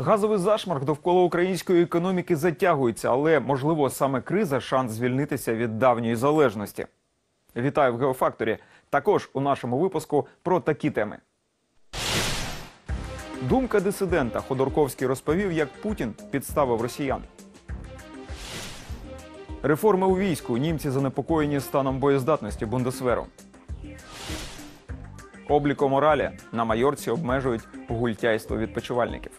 Газовий зашмарк довкола української економіки затягується, але можливо саме криза шанс звільнитися від давньої залежності. Вітаю в Геофакторі. Також у нашому випуску про такі теми. Думка дисидента Ходорковський розповів, як Путін підставив росіян. Реформи у війську. Німці занепокоєні станом боєздатності Бундесверу. Обліко моралі на майорці обмежують гультяйство відпочивальників.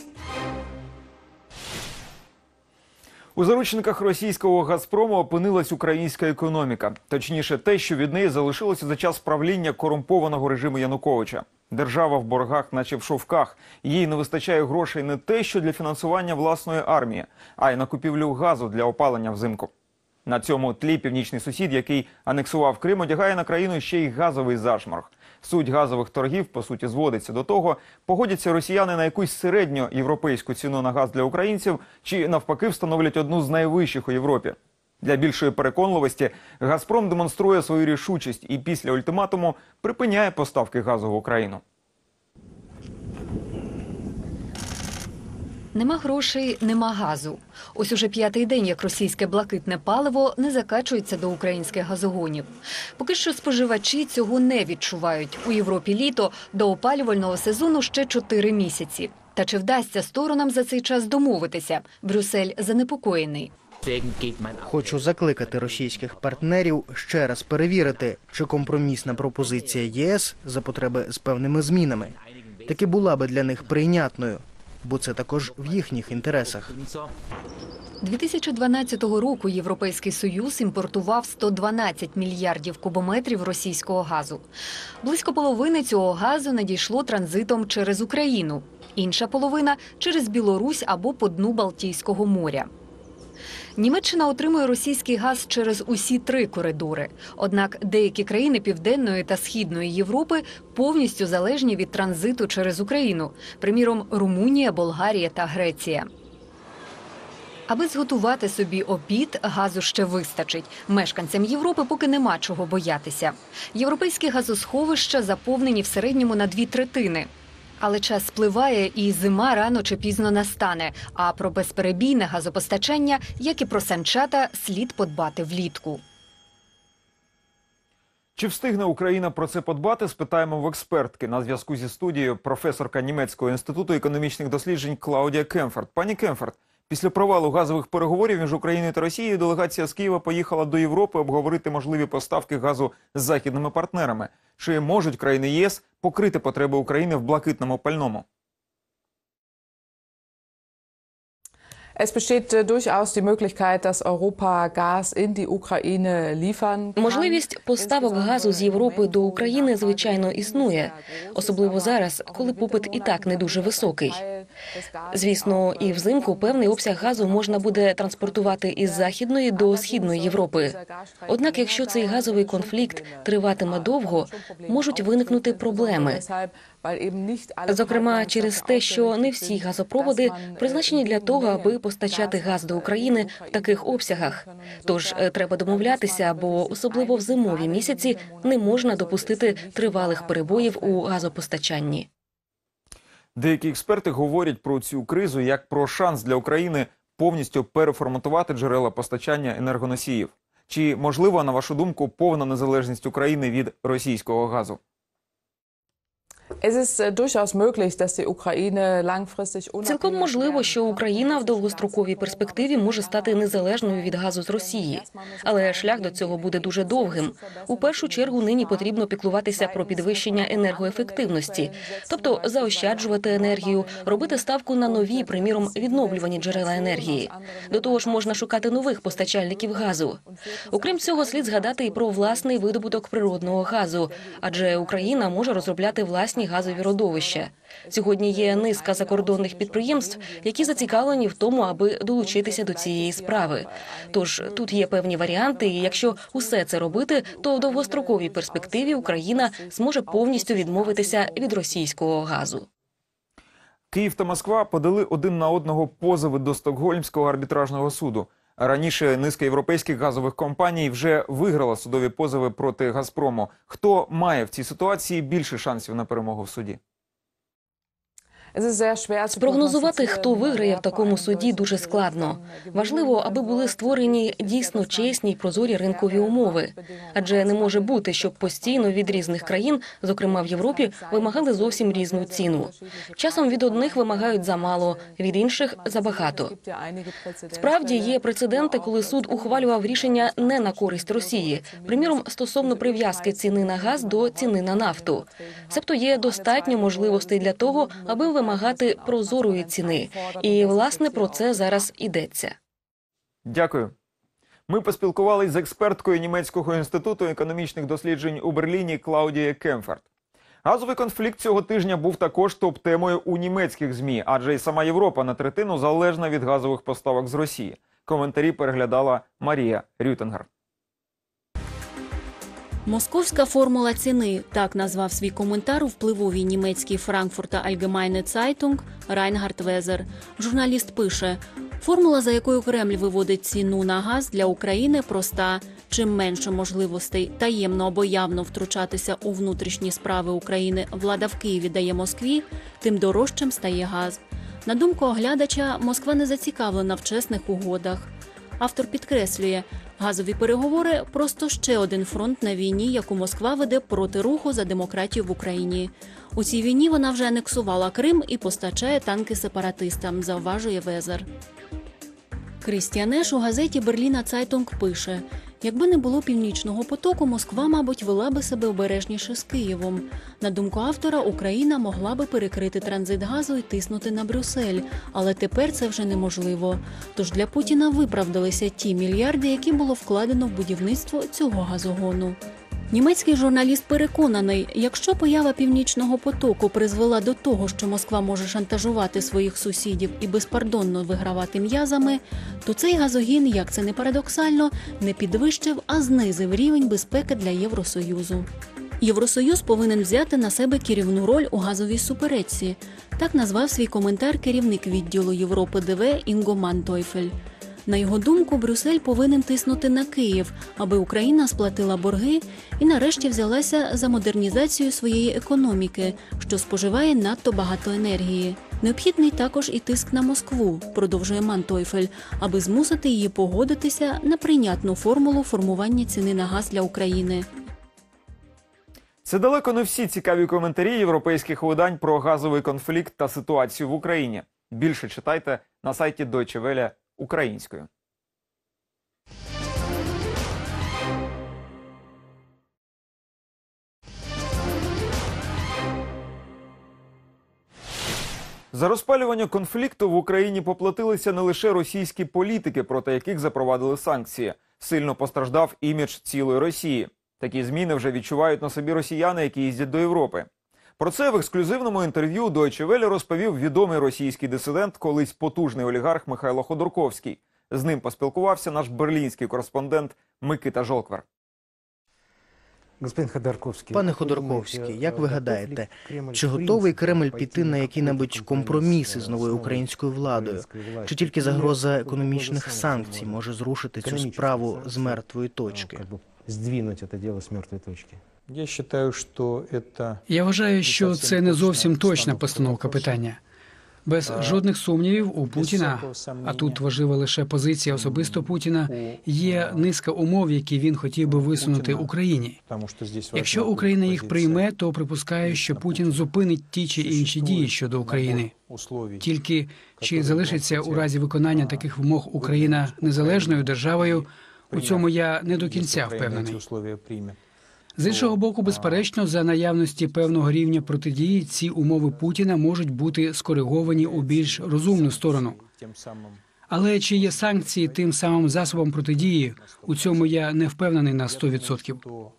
У заручниках російського Газпрому опинилась українська економіка. Точніше, те, що від неї залишилося за час правління корумпованого режиму Януковича. Держава в боргах, наче в шовках. Їй не вистачає грошей не те, що для фінансування власної армії, а й на купівлю газу для опалення взимку. На цьому тлі північний сусід, який анексував Крим, одягає на країну ще й газовий зашморг. Суть газових торгів по суті зводиться до того, погодяться росіяни на якусь середньоєвропейську ціну на газ для українців, чи навпаки встановлять одну з найвищих у Європі. Для більшої переконливості Газпром демонструє свою рішучість і після ультиматуму припиняє поставки газу в Україну. Нема грошей, нема газу. Ось уже п'ятий день, як російське блакитне паливо не закачується до українських газогонів. Поки що споживачі цього не відчувають. У Європі літо до опалювального сезону ще чотири місяці. Та чи вдасться сторонам за цей час домовитися? Брюссель занепокоєний. Хочу закликати російських партнерів ще раз перевірити, чи компромісна пропозиція ЄС за потреби з певними змінами таки була би для них прийнятною, бо це також в їхніх інтересах. 2012 року Європейський Союз імпортував 112 мільярдів кубометрів російського газу. Близько половини цього газу надійшло транзитом через Україну, інша половина через Білорусь або по дну Балтійського моря. Німеччина отримує російський газ через усі три коридори. Однак деякі країни Південної та Східної Європи повністю залежні від транзиту через Україну, приміром Румунія, Болгарія та Греція. Аби зготувати собі обід, газу ще вистачить. Мешканцям Європи поки нема чого боятися. Європейські газосховища заповнені в середньому на дві третини. Але час спливає, і зима рано чи пізно настане. А про безперебійне газопостачання, як і про санчата, слід подбати влітку. Чи встигне Україна про це подбати? Спитаємо в експертки на зв'язку зі студією професорка німецького інституту економічних досліджень Клаудія Кемфорд. Пані Кемферт, після провалу газових переговорів між Україною та Росією делегація з Києва поїхала до Європи обговорити можливі поставки газу з західними партнерами. Чи можуть країни ЄС покрити потреби України в блакитному пальному? Es besteht äh, durchaus die Möglichkeit, dass Europa Gas in die Ukraine liefern. Можливість поставок газу з Європи до України звичайно існує, особливо зараз, коли попит і так не дуже високий. Звісно, і взимку певний обсяг газу можна буде транспортувати із західної до східної Європи. Однак, якщо цей газовий конфлікт триватиме довго, можуть виникнути проблеми. Зокрема, через те, що не всі газопроводи призначені для того, аби постачати газ до України в таких обсягах. Тож е, треба домовлятися, бо особливо в зимові місяці не можна допустити тривалих перебоїв у газопостачанні. Деякі експерти говорять про цю кризу як про шанс для України повністю переформатувати джерела постачання енергоносіїв. Чи можлива, на вашу думку, повна незалежність України від російського газу? Цілком можливо, що Україна в довгостроковій перспективі може стати незалежною від газу з Росії, але шлях до цього буде дуже довгим. У першу чергу нині потрібно піклуватися про підвищення енергоефективності, тобто заощаджувати енергію, робити ставку на нові, приміром, відновлювані джерела енергії. До того ж, можна шукати нових постачальників газу. Окрім цього, слід згадати і про власний видобуток природного газу, адже Україна може розробляти власні газові родовища. Сьогодні є низка закордонних підприємств, які зацікавлені в тому, аби долучитися до цієї справи. Тож тут є певні варіанти, і якщо усе це робити, то в довгостроковій перспективі Україна зможе повністю відмовитися від російського газу. Київ та Москва подали один на одного позови до Стокгольмського арбітражного суду. Раніше низка європейських газових компаній вже виграла судові позови проти Газпрому. Хто має в цій ситуації більше шансів на перемогу в суді? Спрогнозувати, хто виграє в такому суді, дуже складно. Важливо, аби були створені дійсно чесні й прозорі ринкові умови. Адже не може бути, щоб постійно від різних країн, зокрема в Європі, вимагали зовсім різну ціну. Часом від одних вимагають замало, від інших забагато. Справді є прецеденти, коли суд ухвалював рішення не на користь Росії, приміром стосовно прив'язки ціни на газ до ціни на нафту. Себто є достатньо можливостей для того, аби вимагати прозорої ціни. І власне про це зараз йдеться. Дякую. Ми поспілкувалися з експерткою німецького інституту економічних досліджень у Берліні Клаудією Кемферт. Газовий конфлікт цього тижня був також топ-темою у німецьких змі, адже і сама Європа на третину залежна від газових поставок з Росії. Коментарі переглядала Марія Рютенгер. Московська формула ціни так назвав свій коментар у впливовій німецькій Frankfurter Allgemeine Zeitung Райнгард Везер. Журналіст пише: формула, за якою Кремль виводить ціну на газ для України, проста. Чим менше можливостей таємно або явно втручатися у внутрішні справи України влада в Києві дає Москві, тим дорожчим стає газ. На думку оглядача, Москва не зацікавлена в чесних угодах. Автор підкреслює, газові переговори просто ще один фронт на війні, яку Москва веде проти руху за демократію в Україні. У цій війні вона вже анексувала Крим і постачає танки сепаратистам, зауважує Везер. Крістіанеш у газеті Берліна Цайтунг пише: якби не було північного потоку, Москва, мабуть, вела би себе обережніше з Києвом. На думку автора, Україна могла би перекрити транзит газу і тиснути на Брюссель, але тепер це вже неможливо. Тож для Путіна виправдалися ті мільярди, які було вкладено в будівництво цього газогону. Німецький журналіст переконаний, якщо поява північного потоку призвела до того, що Москва може шантажувати своїх сусідів і безпардонно вигравати м'язами, то цей газогін, як це не парадоксально, не підвищив, а знизив рівень безпеки для Євросоюзу. Євросоюз повинен взяти на себе керівну роль у газовій суперечці. Так назвав свій коментар керівник відділу Європи ДВ Інго Мантойфель. На його думку, Брюссель повинен тиснути на Київ, аби Україна сплатила борги і нарешті взялася за модернізацію своєї економіки, що споживає надто багато енергії. Необхідний також і тиск на Москву, продовжує Мантойфель, аби змусити її погодитися на прийнятну формулу формування ціни на газ для України. Це далеко не всі цікаві коментарі європейських видань про газовий конфлікт та ситуацію в Україні. Більше читайте на сайті Deutsche Welle українською. За розпалювання конфлікту в Україні поплатилися не лише російські політики, проти яких запровадили санкції. Сильно постраждав імідж цілої Росії. Такі зміни вже відчувають на собі росіяни, які їздять до Європи. Про це в ексклюзивному інтерв'ю Deutsche Welle розповів відомий російський дисидент, колись потужний олігарх Михайло Ходорковський. З ним поспілкувався наш берлінський кореспондент Микита Жолквер. Ходорковський, Пане Ходорковський, як ви гадаєте, чи готовий Кремль піти на які-небудь компроміси з новою українською владою? Чи тільки загроза економічних санкцій може зрушити цю справу з мертвої точки? Здвинуть це діло з мертвої точки. Я вважаю, що це Я вважаю, що це не зовсім точна постановка питання. Без жодних сумнівів у Путіна, а тут важлива лише позиція особисто Путіна. Є низка умов, які він хотів би висунути Україні. тому що здесь Якщо Україна їх прийме, то припускаю, що Путін зупинить ті чи інші дії щодо України. Тільки чи залишиться у разі виконання таких вимог Україна незалежною державою? У цьому я не до кінця впевнений. З іншого боку, безперечно, за наявності певного рівня протидії ці умови Путіна можуть бути скориговані у більш розумну сторону. Але чи є санкції тим самим засобом протидії? У цьому я не впевнений на 100%.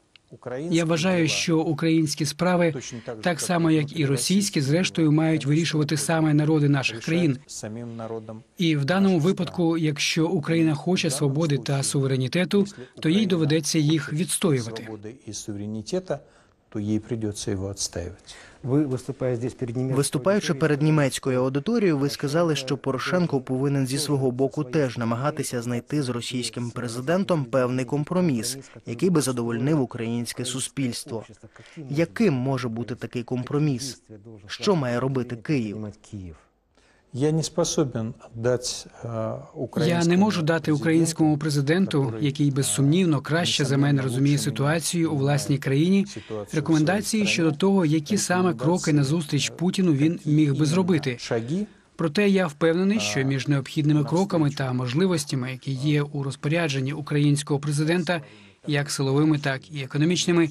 Я вважаю, що українські справи, так само як і російські, зрештою мають вирішувати саме народи наших країн. І в даному випадку, якщо Україна хоче свободи та суверенітету, то їй доведеться їх відстоювати. То ей придется его отстаивать. Ви виступає здесь перед німецькою Виступаючи перед німецькою аудиторією, ви сказали, що Порошенко повинен зі свого боку теж намагатися знайти з російським президентом певний компроміс, який би задовольнив українське суспільство. Яким може бути такий компроміс? Що має робити Київ? Я не способен дать э, Я не можу дати українському президенту, який безсумнівно краще за мене розуміє ситуацію у власній країні, рекомендації щодо того, які саме кроки назустріч Путіну він міг би зробити. Шаги Проте я впевнений, що між необхідними кроками та можливостями, які є у розпорядженні українського президента, як силовими, так і економічними,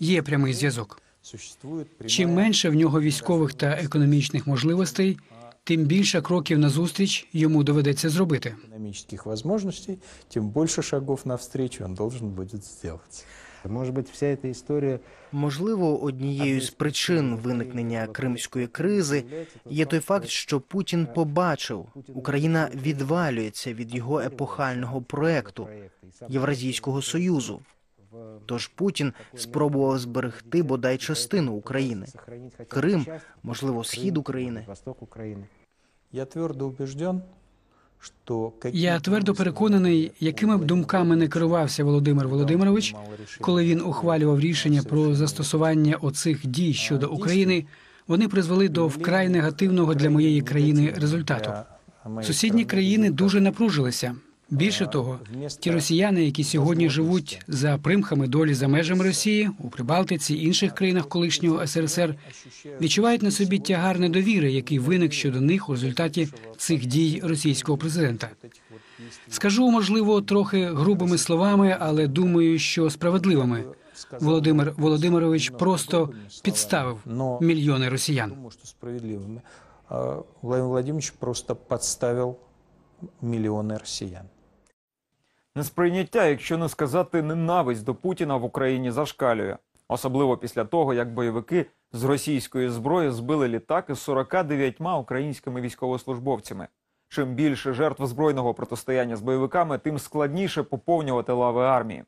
є прямий зв'язок. Чим менше в нього військових та економічних можливостей, тим більше кроків назустріч йому доведеться зробити. экономических возможностей, тем больше шагов навстречу он должен будет сделать. Может быть, вся эта история Можливо, однією з причин виникнення кримської кризи є той факт, що Путін побачив, Україна відвалюється від його епохального проекту Євразійського союзу. Тож Путін спробував зберегти бодай частину України. сохранить хотя бы Крим, часть, можливо, Крым, схід України. я твердо убежден, что Я твердо переконаний, якими б думками не керувався Володимир Володимирович, коли він ухвалював рішення про застосування оцих дій щодо України, вони призвели до вкрай негативного для моєї країни результату. Сусідні країни дуже напружилися. Більше того, ті росіяни, які сьогодні живуть за примхами долі за межами Росії у Прибалтиці інших країнах колишнього СРСР, відчувають на собі тягар недовіри, який виник щодо них у результаті цих дій російського президента. Скажу, можливо, трохи грубими словами, але думаю, що справедливими. Володимир Володимирович просто підставив Но мільйони росіян. Владимир Владимирович просто подставил миллионы россиян. Несприйняття, якщо не сказати ненависть до Путіна в Україні зашкалює. Особливо після того, як бойовики з російської зброї збили літак із 49 українськими військовослужбовцями. Чим більше жертв збройного протистояння з бойовиками, тим складніше поповнювати лави армії.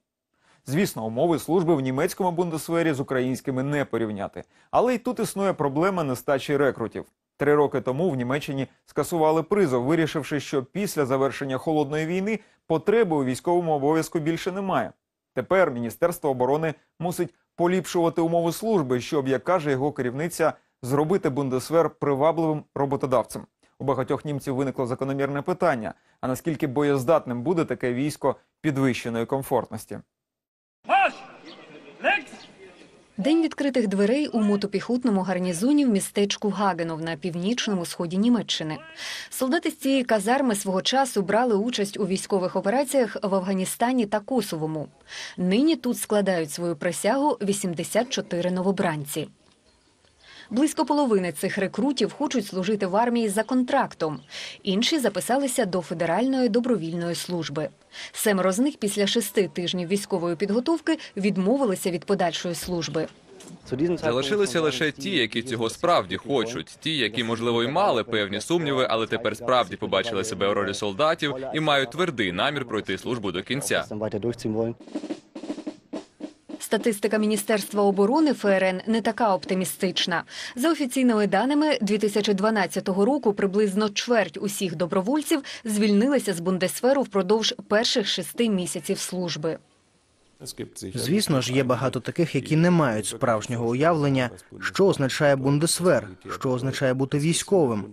Звісно, умови служби в німецькому бундесвері з українськими не порівняти. Але й тут існує проблема нестачі рекрутів. Три роки тому в Німеччині скасували призов, вирішивши, що після завершення холодної війни потреби у військовому обов'язку більше немає. Тепер Міністерство оборони мусить поліпшувати умови служби, щоб, як каже його керівниця, зробити бундесвер привабливим роботодавцем. У багатьох німців виникло закономірне питання: а наскільки боєздатним буде таке військо підвищеної комфортності? День відкритих дверей у мотопіхотному гарнізоні в містечку Гагенов на північному сході Німеччини. Солдати з цієї казарми свого часу брали участь у військових операціях в Афганістані та Косовому. Нині тут складають свою присягу 84 новобранці. Близько половини цих рекрутів хочуть служити в армії за контрактом. Інші записалися до Федеральної добровільної служби. Семеро з них після шести тижнів військової підготовки відмовилися від подальшої служби. Залишилися лише ті, які цього справді хочуть, ті, які можливо й мали певні сумніви, але тепер справді побачили себе у ролі солдатів і мають твердий намір пройти службу до кінця. Статистика Міністерства оборони ФРН не така оптимістична. За офіційними даними 2012 року приблизно чверть усіх добровольців звільнилися з бундесферу впродовж перших шести місяців служби. Звісно ж, є багато таких, які не мають справжнього уявлення, що означає бундесвер, що означає бути військовим.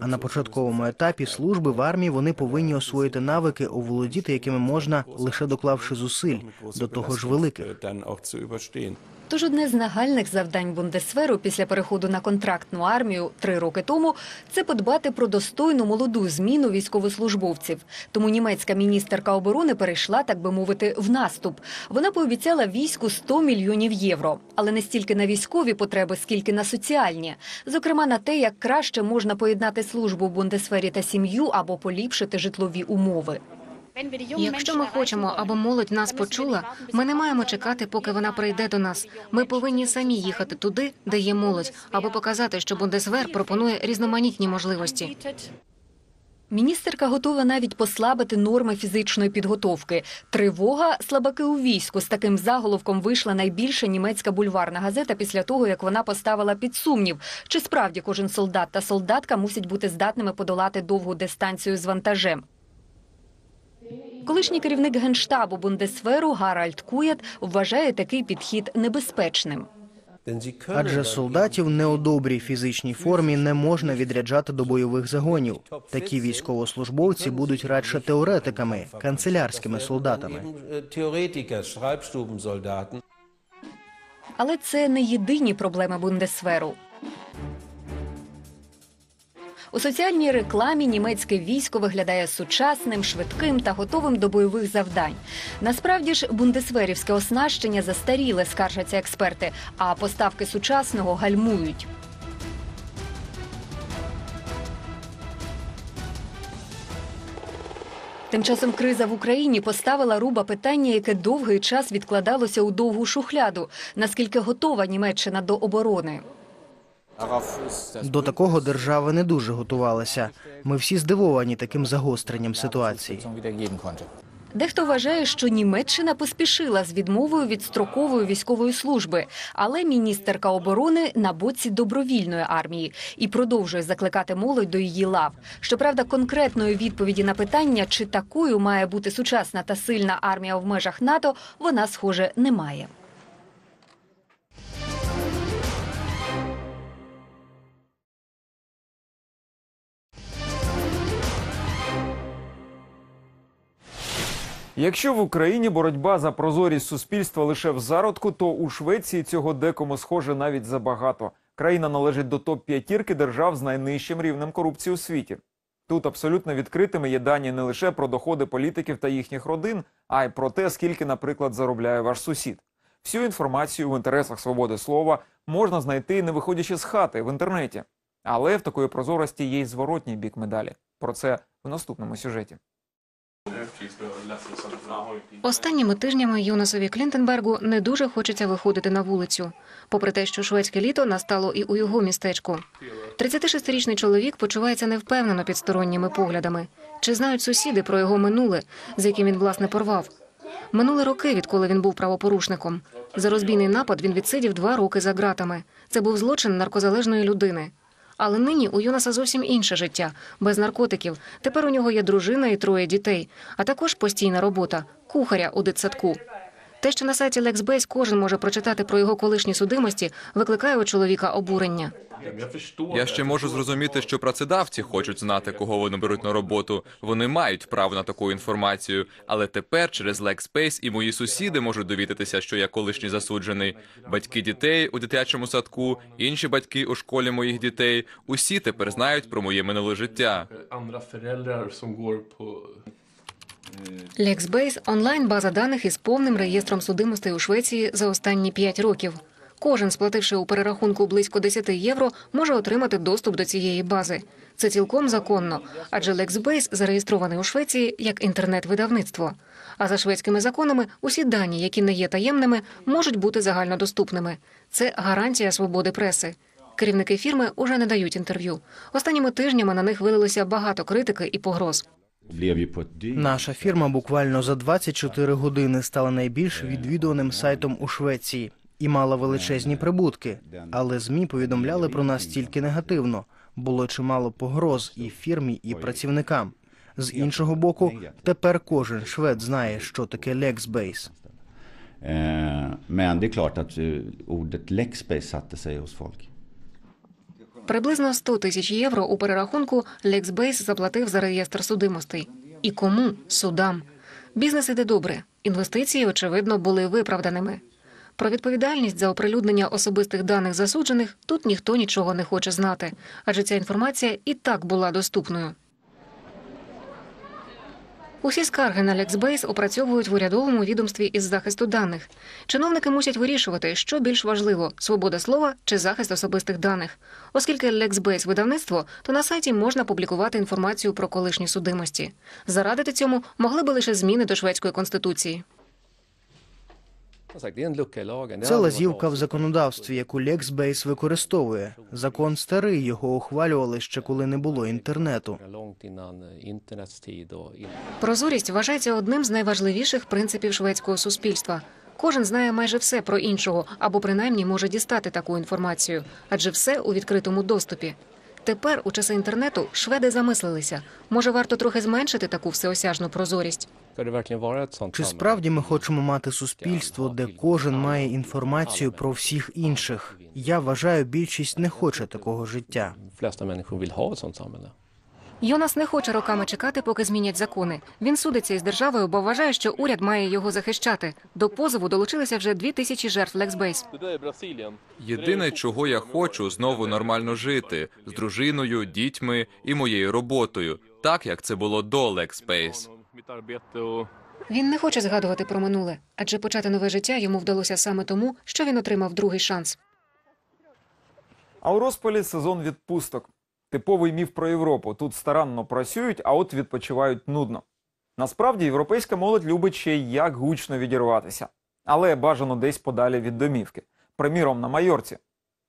А на початковому етапі служби в армії вони повинні освоїти навики, оволодіти якими можна лише доклавши зусиль, до того ж великих. Тож одне з нагальних завдань бундесферу після переходу на контрактну армію три роки тому це подбати про достойну молоду зміну військовослужбовців. Тому німецька міністерка оборони перейшла, так би мовити, в наступ. Вона пообіцяла війську 100 мільйонів євро, але не стільки на військові потреби, скільки на соціальні, зокрема на те, як краще можна поєднати службу в бундесфері та сім'ю або поліпшити житлові умови. Якщо ми хочемо, аби молодь нас почула, ми не маємо чекати, поки вона прийде до нас. Ми повинні самі їхати туди, де є молодь, аби показати, що Бундесвер пропонує різноманітні можливості. Міністерка готова навіть послабити норми фізичної підготовки. Тривога слабаки у війську. З таким заголовком вийшла найбільша німецька бульварна газета після того, як вона поставила під сумнів, чи справді кожен солдат та солдатка мусять бути здатними подолати довгу дистанцію з вантажем. Колишній керівник генштабу Бундесверу Гаральд Куят вважає такий підхід небезпечним. Адже солдатів не у добрій фізичній формі не можна відряджати до бойових загонів. Такі військовослужбовці будуть радше теоретиками, канцелярськими солдатами. Але це не єдині проблеми Бундесверу. У соціальній рекламі німецьке військо виглядає сучасним, швидким та готовим до бойових завдань. Насправді ж бундесверівське оснащення застаріле, скаржаться експерти, а поставки сучасного гальмують. Тим часом криза в Україні поставила руба питання, яке довгий час відкладалося у довгу шухляду. Наскільки готова Німеччина до оборони? До такого держава не дуже готувалася. Ми всі здивовані таким загостренням ситуації. Дехто вважає, що Німеччина поспішила з відмовою від строкової військової служби, але міністерка оборони на боці добровільної армії і продовжує закликати молодь до її лав. Щоправда, конкретної відповіді на питання, чи такою має бути сучасна та сильна армія в межах НАТО, вона схоже не має. Якщо в Україні боротьба за прозорість суспільства лише в зародку, то у Швеції цього декому схоже навіть забагато. Країна належить до топ п'ятірки держав з найнижчим рівнем корупції у світі. Тут абсолютно відкритими є дані не лише про доходи політиків та їхніх родин, а й про те, скільки, наприклад, заробляє ваш сусід. Всю інформацію в інтересах свободи слова можна знайти, не виходячи з хати в інтернеті. Але в такої прозорості є й зворотній бік медалі. Про це в наступному сюжеті. Останніми тижнями Йонасові Клінтенбергу не дуже хочеться виходити на вулицю, попри те, що шведське літо настало і у його містечку. 36-річний чоловік почувається невпевнено під сторонніми поглядами. Чи знають сусіди про його минуле, з яким він власне порвав? Минули роки, відколи він був правопорушником. За розбійний напад він відсидів два роки за ґратами. Це був злочин наркозалежної людини. Але нині у Юнаса зовсім інше життя, без наркотиків. Тепер у нього є дружина і троє дітей, а також постійна робота кухаря у дитсадку. Те, що на сайті LexBase кожен може прочитати про його колишні судимості, викликає у чоловіка обурення. Я ще можу зрозуміти, що працедавці хочуть знати, кого вони беруть на роботу. Вони мають право на таку інформацію. Але тепер через Lexpace і мої сусіди можуть довідатися, що я колишній засуджений. Батьки дітей у дитячому садку, інші батьки у школі моїх дітей. Усі тепер знають про моє минуле життя. LexBase – онлайн-база даних із повним реєстром судимостей у Швеції за останні 5 років. Кожен, сплативши у перерахунку близько 10 євро, може отримати доступ до цієї бази. Це цілком законно, адже LexBase зареєстрований у Швеції як інтернет-видавництво. А за шведськими законами усі дані, які не є таємними, можуть бути загальнодоступними. Це гарантія свободи преси. Керівники фірми уже не дають інтерв'ю. Останніми тижнями на них вилилося багато критики і погроз. Наша фірма буквально за 24 години стала найбільш відвідуваним сайтом у Швеції і мала величезні прибутки. Але змі повідомляли про нас тільки негативно. Було чимало погроз і фірмі, і працівникам. З іншого боку, тепер кожен швед знає, що таке. Eh, Men det är klart att eh, ordet Lexbase satte sig hos folk. Приблизно 100 тисяч євро у перерахунку LexBase заплатив за реєстр судимостей. І кому? Судам. Бізнес іде добре. Інвестиції, очевидно, були виправданими. Про відповідальність за оприлюднення особистих даних засуджених тут ніхто нічого не хоче знати, адже ця інформація і так була доступною. Усі скарги на LexBase опрацьовують в урядовому відомстві із захисту даних. Чиновники мусять вирішувати, що більш важливо свобода слова чи захист особистих даних. Оскільки LexBase – видавництво, то на сайті можна публікувати інформацію про колишні судимості. Зарадити цьому могли би лише зміни до шведської конституції. Це лазівка в законодавстві, яку Lexbase використовує. Закон старий, його ухвалювали ще коли не було інтернету. Прозорість вважається одним з найважливіших принципів шведського суспільства. Кожен знає майже все про іншого або принаймні може дістати таку інформацію, адже все у відкритому доступі. Тепер, у часи інтернету, шведи замислилися. Може, варто трохи зменшити таку всеосяжну прозорість. Чи справді ми хочемо мати суспільство, де кожен має інформацію про всіх інших? Я вважаю, більшість не хоче такого життя. Йонас не хоче роками чекати, поки змінять закони. Він судиться із державою, бо вважає, що уряд має його захищати. До позову долучилися вже дві тисячі жертв Лексбейс. Єдине, чого я хочу, знову нормально жити з дружиною, дітьми і моєю роботою, так як це було до Lexbase. Він не хоче згадувати про минуле, адже почати нове життя йому вдалося саме тому, що він отримав другий шанс. А у розпалі сезон відпусток. Типовий міф про Європу. Тут старанно працюють, а от відпочивають нудно. Насправді, європейська молодь любить ще й як гучно відірватися. Але бажано десь подалі від домівки. Приміром, на Майорці.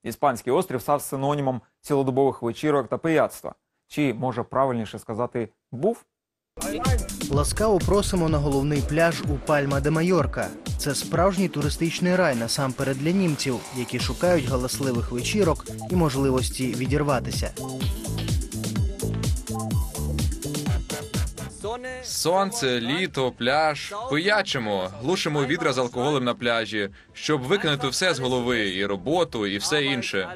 Іспанський острів став синонімом цілодобових вечірок та пияцтва. Чи, може правильніше сказати, був? Ласкаво просимо на головний пляж у Пальма де Майорка. Це справжній туристичний рай насамперед для німців, які шукають галасливих вечірок і можливості відірватися. Сонце, літо, пляж. Пиячимо, глушимо відра з алкоголем на пляжі, щоб викинути все з голови, і роботу, і все інше.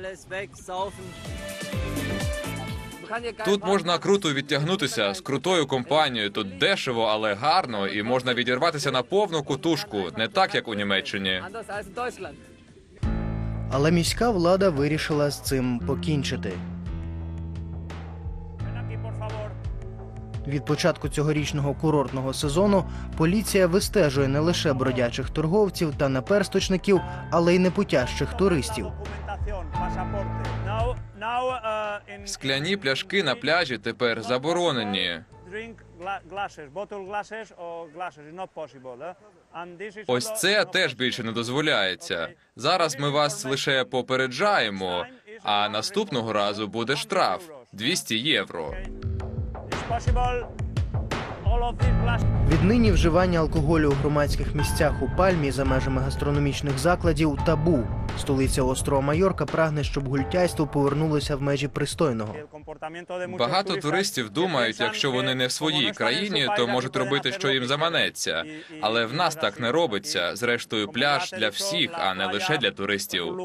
Тут можна круто відтягнутися з крутою компанією. Тут дешево, але гарно, і можна відірватися на повну кутушку, не так як у Німеччині. Але міська влада вирішила з цим покінчити. Від початку цьогорічного курортного сезону поліція вистежує не лише бродячих торговців та наперсточників, але й непутящих туристів. Скляні пляшки на пляжі тепер заборонені. Ось це теж більше не дозволяється. Зараз ми вас лише попереджаємо, а наступного разу буде штраф 200 євро. Віднині вживання алкоголю у громадських місцях у Пальмі за межами гастрономічних закладів табу. Столиця острова Майорка прагне, щоб гультяйство повернулося в межі пристойного. Багато туристів думають, якщо вони не в своїй країні, то можуть робити, що їм заманеться. Але в нас так не робиться. Зрештою, пляж для всіх, а не лише для туристів.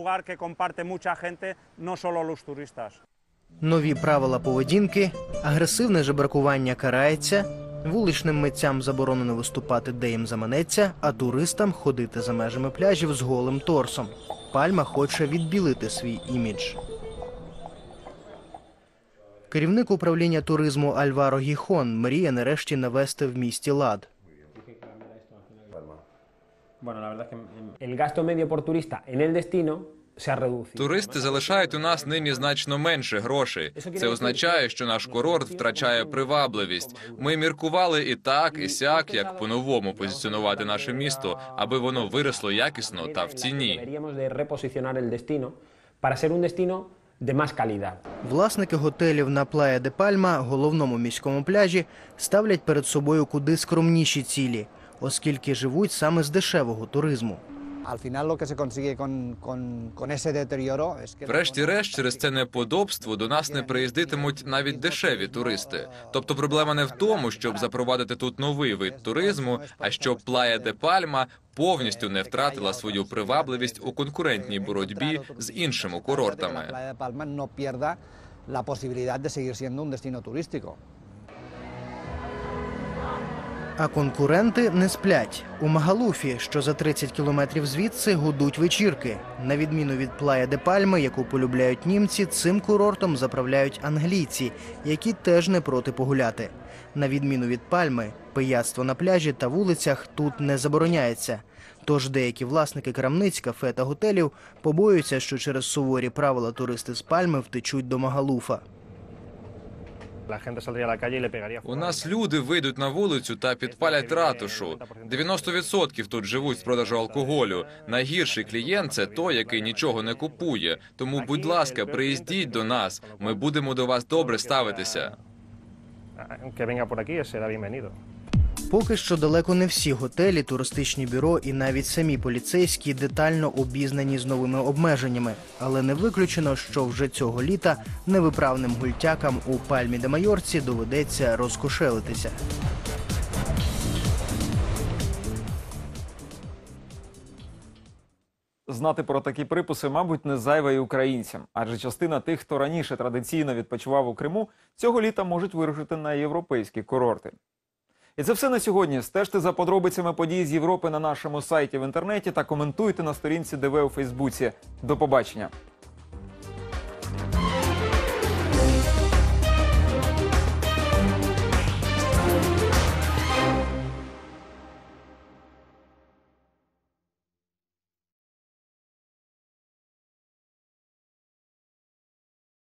Нові правила поведінки, агресивне жебракування карається, вуличним митцям заборонено виступати, де їм заманеться, а туристам ходити за межами пляжів з голим торсом. Пальма хоче відбілити свій імідж. Керівник управління туризму Альваро Гіхон мріє нарешті навести в місті лад. El gasto medio por turista en el destino. Туристи залишають у нас нині значно менше грошей. Це означає, що наш курорт втрачає привабливість. Ми міркували і так, і сяк, як по-новому позиціонувати наше місто, аби воно виросло якісно та в ціні. Más calidad. Власники готелів на Плая де Пальма, головному міському пляжі, ставлять перед собою куди скромніші цілі, оскільки живуть саме з дешевого туризму. Врешті-решт, через це неподобство до нас не приїздитимуть навіть дешеві туристи. Тобто проблема не в тому, щоб запровадити тут новий вид туризму, а щоб Плая де Пальма повністю не втратила свою привабливість у конкурентній боротьбі з іншими курортами. La posibilidad de seguir siendo un destino turístico. А конкуренти не сплять. У Магалуфі, що за 30 кілометрів звідси, гудуть вечірки. На відміну від Плая де Пальми, яку полюбляють німці, цим курортом заправляють англійці, які теж не проти погуляти. На відміну від Пальми, пияцтво на пляжі та вулицях тут не забороняється. Тож деякі власники крамниць, кафе та готелів побоюються, що через суворі правила туристи з Пальми втечуть до Магалуфа. У нас люди вийдуть на вулицю та підпалять ратушу. 90% тут живуть з продажу алкоголю. Найгірший клієнт це той, який нічого не купує. Тому, будь ласка, приїздіть до нас. Ми будемо до вас добре ставитися. Поки що далеко не всі готелі, туристичні бюро і навіть самі поліцейські детально обізнані з новими обмеженнями, але не виключено, що вже цього літа невиправним гультякам у Пальмі де Майорці доведеться розкошелитися. Знати про такі приписи, мабуть, не зайве і українцям, адже частина тих, хто раніше традиційно відпочивав у Криму, цього літа можуть вирушити на європейські курорти. І це все на сьогодні. Стежте за подробицями подій з Європи на нашому сайті в інтернеті та коментуйте на сторінці ДВ у Фейсбуці. До побачення.